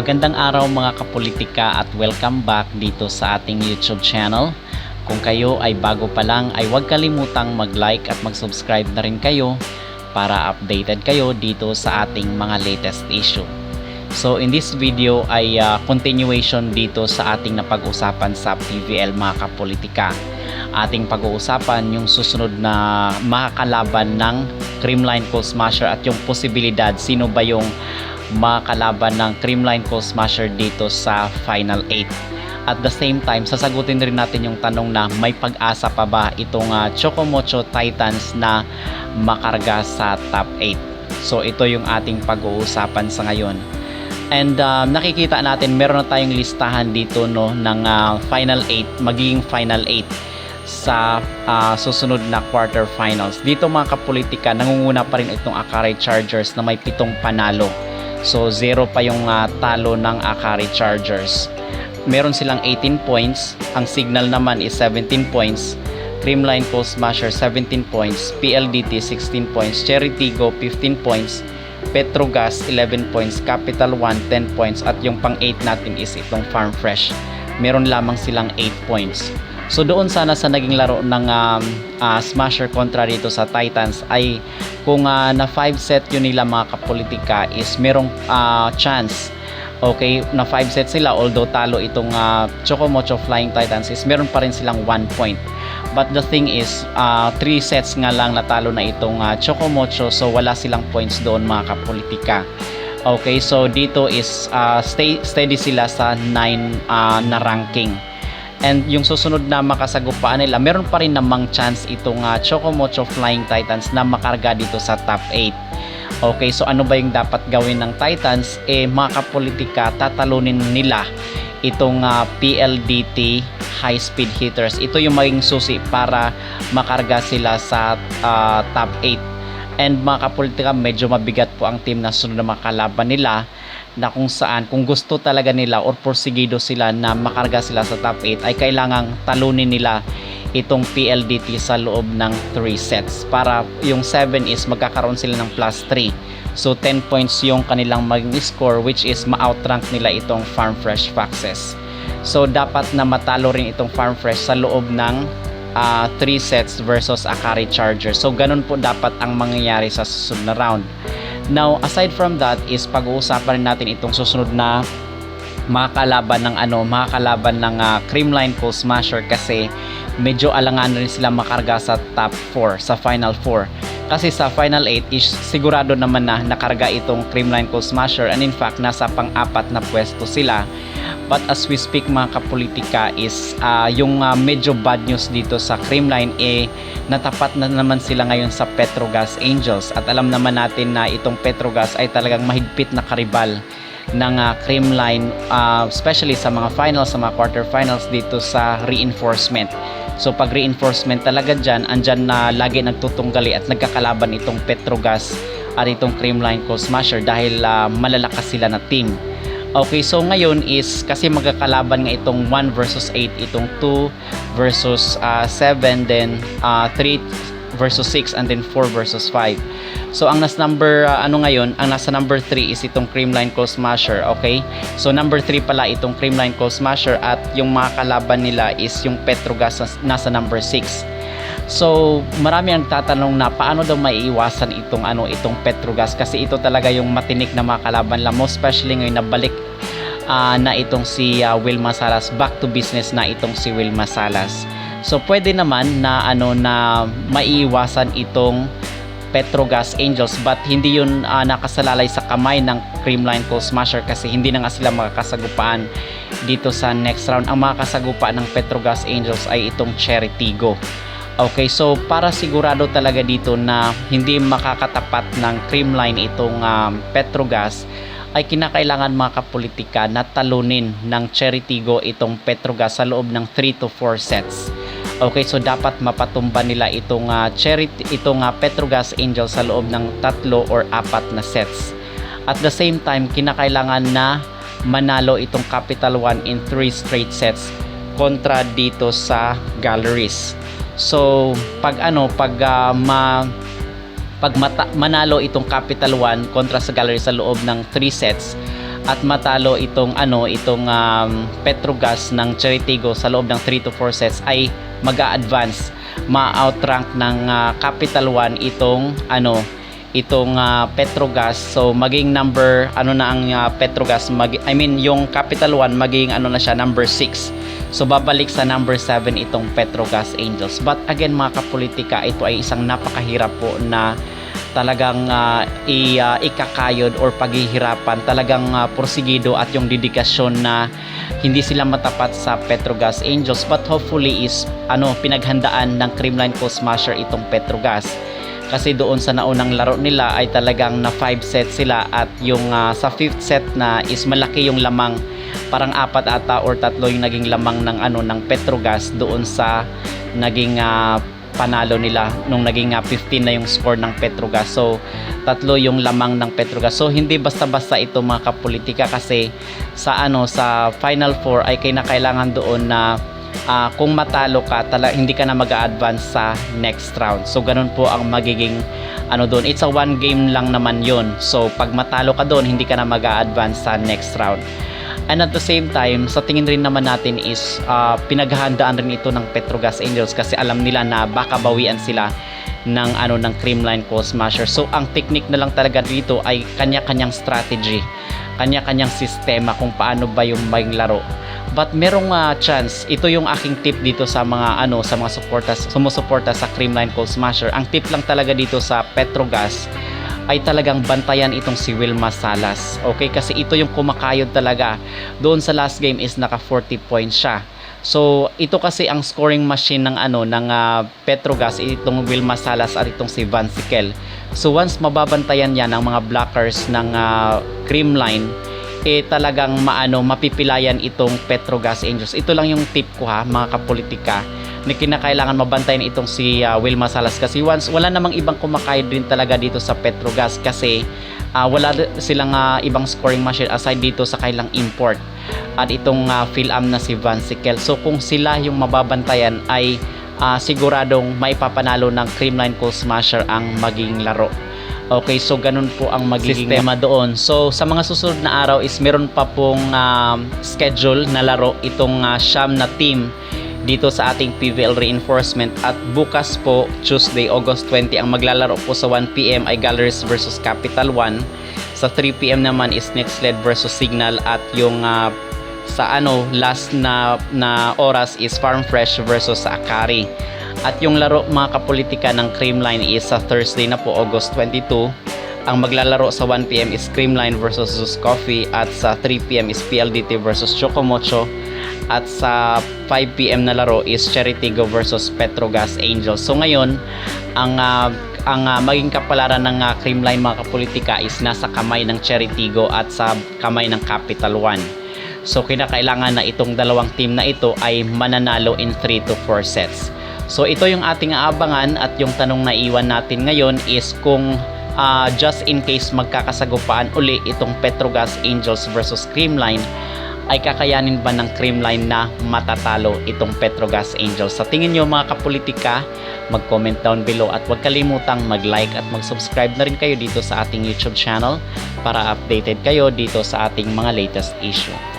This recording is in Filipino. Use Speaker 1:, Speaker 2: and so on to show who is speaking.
Speaker 1: Magandang araw mga kapolitika at welcome back dito sa ating YouTube channel. Kung kayo ay bago pa lang ay huwag kalimutang mag-like at mag-subscribe na rin kayo para updated kayo dito sa ating mga latest issue. So in this video ay ah, continuation dito sa ating napag-usapan sa PVL mga kapolitika. Ating pag-uusapan yung susunod na makakalaban ng Creamline Coal Smasher at yung posibilidad sino ba yung makakalaban ng Creamline Coal Smasher dito sa Final 8. At the same time, sasagutin rin natin yung tanong na may pag-asa pa ba itong ah, Chocomocho Titans na makarga sa top 8. So ito yung ating pag-uusapan sa ngayon. And uh, nakikita natin meron na tayong listahan dito no ng uh, final 8, magiging final 8 sa uh, susunod na quarterfinals. Dito mga kapolitika, nangunguna pa rin itong Akari Chargers na may pitong panalo. So zero pa yung uh, talo ng Akari Chargers. Meron silang 18 points, ang Signal naman is 17 points, Creamline Coal Smasher 17 points, PLDT 16 points, Cherry Tigo 15 points, Petrogas 11 points, Capital One 10 points. At yung pang 8 natin is itong Farm Fresh. Meron lamang silang 8 points. So doon sana sa naging laro ng um, uh, Smasher kontra dito sa Titans ay kung uh, na 5 set yun nila mga kapolitika is merong uh, chance Okay, na 5 sets sila although talo itong uh, Chocomocho Flying Titans is meron pa rin silang 1 point. But the thing is, 3 uh, sets nga lang natalo na itong uh, Chocomocho so wala silang points doon mga kapolitika. Okay, so dito is uh, stay, steady sila sa 9 uh, na ranking. And yung susunod na makasagupaan nila, meron pa rin namang chance itong uh, Chocomocho Flying Titans na makarga dito sa top 8. Okay, so ano ba yung dapat gawin ng Titans? Eh, mga kapolitika, tatalunin nila itong uh, PLDT high speed hitters. Ito yung maging susi para makarga sila sa uh, top 8. And mga kapolitika, medyo mabigat po ang team na sunod na makalaban nila na kung saan, kung gusto talaga nila or porsigido sila na makarga sila sa top 8 ay kailangang talunin nila itong PLDT sa loob ng 3 sets. Para yung 7 is magkakaroon sila ng plus 3 so 10 points yung kanilang maging score which is ma-outrank nila itong Farm Fresh Foxes. So dapat na matalo rin itong Farm Fresh sa loob ng 3 uh, sets versus Akari Charger so ganun po dapat ang mangyayari sa susunod na round now aside from that is pag-uusapan rin natin itong susunod na makakalaban ng ano, makakalaban ng uh, Creamline Coal Smasher kasi medyo alangan rin sila makarga sa top 4, sa final 4. Kasi sa final 8 is sigurado naman na nakarga itong Creamline Coal Smasher and in fact nasa pang-apat na pwesto sila. But as we speak mga kapolitika is uh, yung uh, medyo bad news dito sa Creamline eh natapat na naman sila ngayon sa Petrogas Angels at alam naman natin na itong Petrogas ay talagang mahigpit na karibal ng uh, Creamline uh, especially sa mga finals, sa mga quarterfinals dito sa reinforcement. So pag reinforcement talaga dyan, andyan na lagi nagtutunggali at nagkakalaban itong Petrogas at itong Creamline Coal Smasher dahil uh, malalakas sila na team. Okay, so ngayon is kasi magkakalaban nga itong 1 versus 8, itong 2 versus uh, 7, then uh, 3 versus 6 and then 4 versus 5. So ang nas number uh, ano ngayon, ang nasa number 3 is itong Creamline Coal Smasher, okay? So number 3 pala itong Creamline Coal Smasher at yung mga kalaban nila is yung Petrogas nasa number 6. So, marami ang tatanong na paano daw maiiwasan itong ano itong Petrogas kasi ito talaga yung matinik na mga kalaban lang mo especially ngayon nabalik uh, na itong si uh, Wilma Salas back to business na itong si Wilma Salas. So pwede naman na ano na maiiwasan itong Petrogas Angels but hindi yun uh, nakasalalay sa kamay ng Creamline Coal Smasher kasi hindi na nga sila makakasagupaan dito sa next round. Ang makakasagupaan ng Petrogas Angels ay itong Cherry Tigo. Okay, so para sigurado talaga dito na hindi makakatapat ng Creamline itong um, Petrogas ay kinakailangan mga kapolitika na talunin ng Cherry Tigo itong Petrogas sa loob ng 3 to 4 sets. Okay, so dapat mapatumba nila itong uh, cherry itong uh, Petrogas Angel sa loob ng tatlo or apat na sets. At the same time, kinakailangan na manalo itong Capital One in 3 straight sets kontra dito sa Galleries. So, pag ano, pag uh, ma pag mata, manalo itong Capital One kontra sa Galleries sa loob ng 3 sets, at matalo itong ano itong um, Petrogas ng Cheritigo sa loob ng 3 to 4 sets ay mag-a-advance ma-outrank ng ah, Capital One itong ano itong ah, Petrogas. So maging number ano na ang ah, Petrogas mag, I mean yung Capital One maging ano na siya number 6 so babalik sa number 7 itong Petrogas Angels. But again mga kapolitika ito ay isang napakahirap po na talagang ah, i, ah, ikakayod or paghihirapan talagang ah, porsigido at yung dedikasyon na hindi sila matapat sa Petrogas Angels. But hopefully is ano pinaghandaan ng Creamline Coast Smasher itong Petrogas. Kasi doon sa naunang laro nila ay talagang na 5 sets sila at yung ah, sa 5th set na is malaki yung lamang. Parang apat ata or tatlo yung naging lamang ng ano ng Petrogas doon sa naging ah, panalo nila nung naging ah, 15 na yung score ng Petrogas. So tatlo yung lamang ng Petrogas. So hindi basta-basta ito mga kapolitika kasi sa ano sa Final Four ay kinakailangan doon na ah, kung matalo ka tala, hindi ka na mag-advance sa next round. So ganun po ang magiging ano doon. It's a one game lang naman yon so pag matalo ka doon hindi ka na mag-advance sa next round And at the same time, sa tingin rin naman natin is ah, pinaghahandaan rin ito ng Petrogas Angels kasi alam nila na baka bawian sila ng ano ng Creamline Coast Smasher. So ang technique na lang talaga dito ay kanya-kanyang strategy, kanya-kanyang sistema kung paano ba yung may laro. But merong ah, chance, ito yung aking tip dito sa mga ano sa mga suportas, sumusuporta sa Creamline Cold Smasher. Ang tip lang talaga dito sa Petrogas ay talagang bantayan itong si Wilma Salas. Okay, kasi ito yung kumakayod talaga. Doon sa last game is naka 40 points siya. So, ito kasi ang scoring machine ng ano ng ah, Petrogas itong Wilma Salas at itong si Van Sikel. So, once mababantayan yan ng mga blockers ng uh, Creamline, eh talagang maano mapipilayan itong Petrogas Angels. Ito lang yung tip ko ha, mga kapolitika na kinakailangan mabantayan itong si ah, Wilma Salas kasi once wala namang ibang kumakayod din talaga dito sa Petrogas kasi ah, wala silang ah, ibang scoring machine aside dito sa kailang import at itong uh, Phil-Am na si Van Sikel. So kung sila yung mababantayan ay ah, siguradong maipapanalo ng Creamline Cold Smasher ang maging laro. Okay, so ganun po ang magiging sistema doon. So sa mga susunod na araw is meron pa pong um, schedule na laro itong uh, Sham na team dito sa ating PVL reinforcement at bukas po Tuesday August 20 ang maglalaro po sa 1pm ay Galleries versus Capital One. Sa 3pm naman is Next Led versus Signal at yung ah, sa ano last na na oras is Farm Fresh versus Akari. At yung laro mga kapolitika ng Creamline is sa Thursday na po August 22 ang maglalaro sa 1pm is Creamline versus Zeus Coffee at sa 3pm is PLDT versus Chocomocho at sa 5pm na laro is Cheritigo versus Petrogas Angels. So ngayon, ang ah, ang ah, maging kapalaran ng uh, Creamline mga kapolitika is nasa kamay ng Cheritigo at sa kamay ng Capital One. So kinakailangan na itong dalawang team na ito ay mananalo in 3 to 4 sets. So ito yung ating aabangan at yung tanong na iwan natin ngayon is kung ah, just in case magkakasagupaan uli itong Petrogas Angels versus Creamline ay kakayanin ba ng Creamline na matatalo itong Petrogas Angels? Sa tingin nyo mga kapolitika, mag-comment down below at huwag kalimutang mag-like at mag-subscribe na rin kayo dito sa ating YouTube channel para updated kayo dito sa ating mga latest issue.